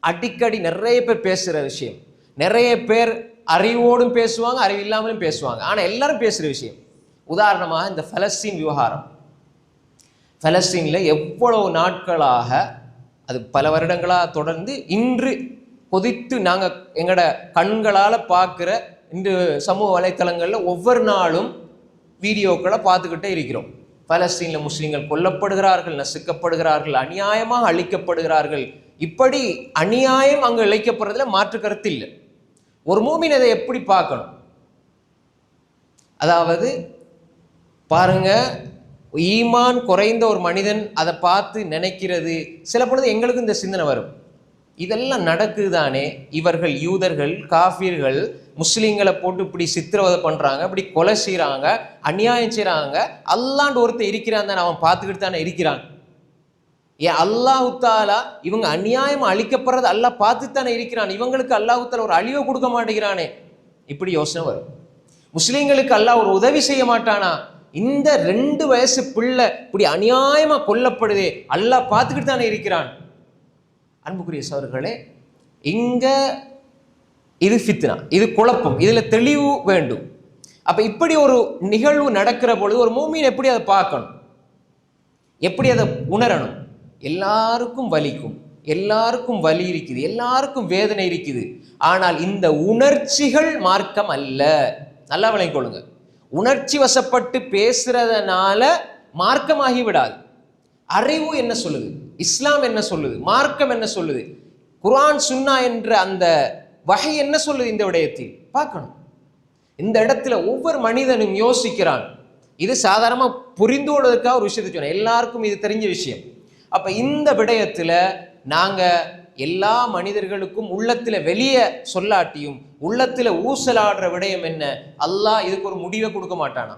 அடிக்கடி நிறைய பேர் பேசுகிற விஷயம். நிறைய பேர் அறிவோடும் பேசுவாங்க அறிவு இல்லாமலும் பேசுவாங்க. ஆனால் எல்லாரும் பேசுகிற விஷயம். உதாரணமாக இந்த ஃபலஸ்தீன் விவகாரம். ஃபலஸ்தீனில் எவ்வளவு நாட்களாக அது பல வருடங்களாக தொடர்ந்து இன்று கொதித்து நாங்கள் எங்களோட கண்களால் பார்க்குற இந்த சமூக வலைத்தளங்களில் ஒவ்வொரு நாளும் வீடியோக்களை பார்த்துக்கிட்டே இருக்கிறோம். பலஸ்தீனில் முஸ்லீம்கள் கொல்லப்படுகிறார்கள் நசுக்கப்படுகிறார்கள் அநியாயமாக அழிக்கப்படுகிறார்கள். இப்படி அநியாயம் அங்கே இழைக்கப்படுறதுல மாற்று கருத்து இல்லை. ஒரு மூமின் அதை எப்படி பார்க்கணும்? அதாவது பாருங்க ஈமான் குறைந்த ஒரு மனிதன் அதை பார்த்து நினைக்கிறது. சில பொழுது எங்களுக்கு இந்த சிந்தனை வரும். இதெல்லாம் நடக்குதானே இவர்கள் யூதர்கள் காஃபியர்கள் முஸ்லீம்களை போட்டு இப்படி சித்திரவதை பண்ணுறாங்க இப்படி கொலை செய்கிறாங்க அநியாயம் செய்கிறாங்க அல்லாண்டு ஒருத்தன் இருக்கிறான் தானே அவன் பார்த்துக்கிட்டு தானே இருக்கிறான். ஏன் அல்லாஹுத்தாலா இவங்க அநியாயம் அழிக்கப்படுறது அல்லாஹ் பார்த்து தானே இருக்கிறான். இவங்களுக்கு அல்லாஹுத்தாலா ஒரு அழிவை கொடுக்க மாட்டேங்கிறானே. இப்படி யோசனை வரும். முஸ்லீம்களுக்கு அல்லாஹ் ஒரு உதவி செய்ய மாட்டானா? இந்த ரெண்டு வயசு பிள்ளை இப்படி அநியாயமாக கொல்லப்படுதே அல்லாஹ் பார்த்துக்கிட்டு தானே இருக்கிறான். அன்புக்குரிய சோர்களே இங்கே இது ஃபித்னா இது குழப்பம் இதில் தெளிவு வேண்டும். அப்போ இப்படி ஒரு நிகழ்வு நடக்கிற பொழுது ஒரு மூமின் எப்படி அதை பார்க்கணும்? எப்படி அதை உணரணும்? எல்லாருக்கும் வலிக்கும் எல்லாருக்கும் வலி இருக்குது எல்லாருக்கும் வேதனை இருக்குது. ஆனால் இந்த உணர்ச்சிகள் மார்க்கம் அல்ல. நல்லா விளங்கிக்கொள்ளுங்க. உணர்ச்சி வசப்பட்டு பேசுறதுனால மார்க்கமாகி விடாது. அறிவு என்ன சொல்லுது? இஸ்லாம் என்ன சொல்லுது? மார்க்கம் என்ன சொல்லுது? குரான் சுன்னா என்ற அந்த வகை என்ன சொல்லுது இந்த விடயத்தில்? பார்க்கணும். இந்த இடத்துல ஒவ்வொரு மனிதனும் யோசிக்கிறான். இது சாதாரணமாக புரிந்து கொள்வதற்காக ஒரு விஷயத்தை சொன்னேன். எல்லாருக்கும் இது தெரிஞ்ச விஷயம். அப்போ இந்த விடயத்தில் நாங்கள் எல்லா மனிதர்களுக்கும் உள்ளத்தில் வெளியே சொல்லாட்டியும் உள்ளத்தில் ஊசலாடுற விடயம் என்ன? அல்லாஹ் இதுக்கு ஒரு முடிவை கொடுக்க மாட்டானா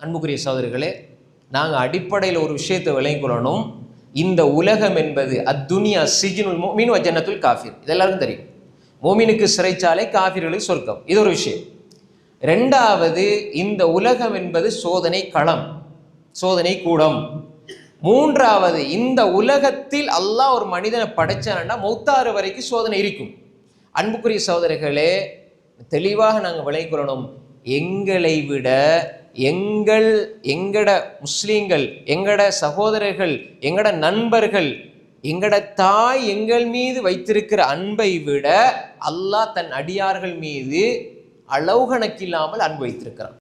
அன்புக்குரிய சோதரிகளே நாங்கள் அடிப்படையில் ஒரு விஷயத்தை விளங்கிக் கொள்ளணும். இந்த உலகம் என்பது அத்துனியா சிஜினுல் மோமின் ஜன்னத்துல் காஃபிர். இது எல்லாருக்கும் தெரியும். மோமினுக்கு சிறைச்சாலை காஃபிர்களுக்கு சொர்க்கம். இது ஒரு விஷயம். ரெண்டாவது இந்த உலகம் என்பது சோதனை களம். சோதனை கூடம். மூன்றாவது இந்த உலகத்தில் அல்லாஹ் ஒரு மனிதனை படைச்சானா மௌத்தாறு வரைக்கும் சோதனை இருக்கும். அன்புக்குரிய சகோதரர்களே தெளிவாக நாங்கள் விளைக்கொள்ளணும் எங்களை விட எங்கள் எங்கட முஸ்லீம்கள் எங்கட சகோதரர்கள் எங்கட நண்பர்கள் எங்கட தாய் எங்கள் மீது வைத்திருக்கிற அன்பை விட அல்லாஹ் தன் அடியார்கள் மீது அளவு கணக்கில்லாமல் அன்பு வைத்திருக்கிறான்.